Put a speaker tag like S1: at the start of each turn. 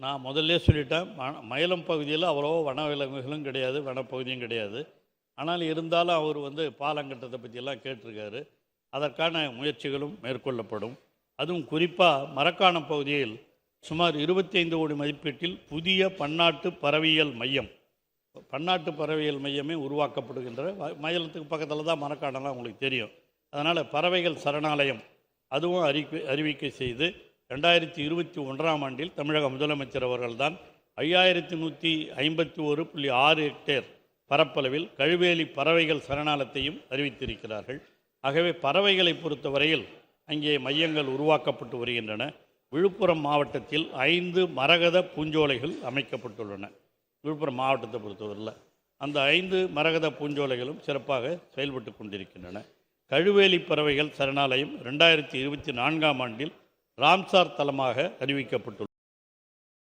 S1: நான் முதல்ல சொல்லிட்டேன் மயிலம் பகுதியில் அவ்வளோ வனவிலங்குகளும் கிடையாது வனப்பகுதியும் கிடையாது. ஆனால் இருந்தாலும் அவர் வந்து பாலங்கட்டத்தை பற்றியெல்லாம் கேட்டிருக்காரு. அதற்கான முயற்சிகளும் மேற்கொள்ளப்படும். அதுவும் குறிப்பாக மரக்காணம் பகுதியில் சுமார் 25 கோடி மதிப்பீட்டில் புதிய பன்னாட்டு பறவியல் மையம் பன்னாட்டு பறவையியல் மையமே உருவாக்கப்படுகின்ற மயிலத்துக்கு பக்கத்தில் தான் மரக்காடெல்லாம் உங்களுக்கு தெரியும். அதனால் பறவைகள் சரணாலயம் அதுவும் அறிக்கை அறிவிக்கை செய்து ரெண்டாயிரத்தி இருபத்தி ஒன்றாம் ஆண்டில் தமிழக முதலமைச்சர் அவர்கள்தான் ஐயாயிரத்தி நூற்றி ஐம்பத்தி ஒரு புள்ளி ஆறு ஹெக்டேர் பரப்பளவில் கழுவேலி பறவைகள் சரணாலயத்தையும் அறிவித்திருக்கிறார்கள். ஆகவே பறவைகளை பொறுத்தவரையில் அங்கே மையங்கள் உருவாக்கப்பட்டு வருகின்றன. விழுப்புரம் மாவட்டத்தில் ஐந்து மரகத பூஞ்சோலைகள் அமைக்கப்பட்டுள்ளன. விழுப்புரம் மாவட்டத்தை பொறுத்தவரையில் அந்த ஐந்து மரகத பூஞ்சோலைகளும் சிறப்பாக செயல்பட்டு கொண்டிருக்கின்றன. கழுவேலி பறவைகள் சரணாலயம் ரெண்டாயிரத்தி இருபத்தி நான்காம் ஆண்டில் ராம்சார் தலமாக அறிவிக்கப்பட்டுள்ளது.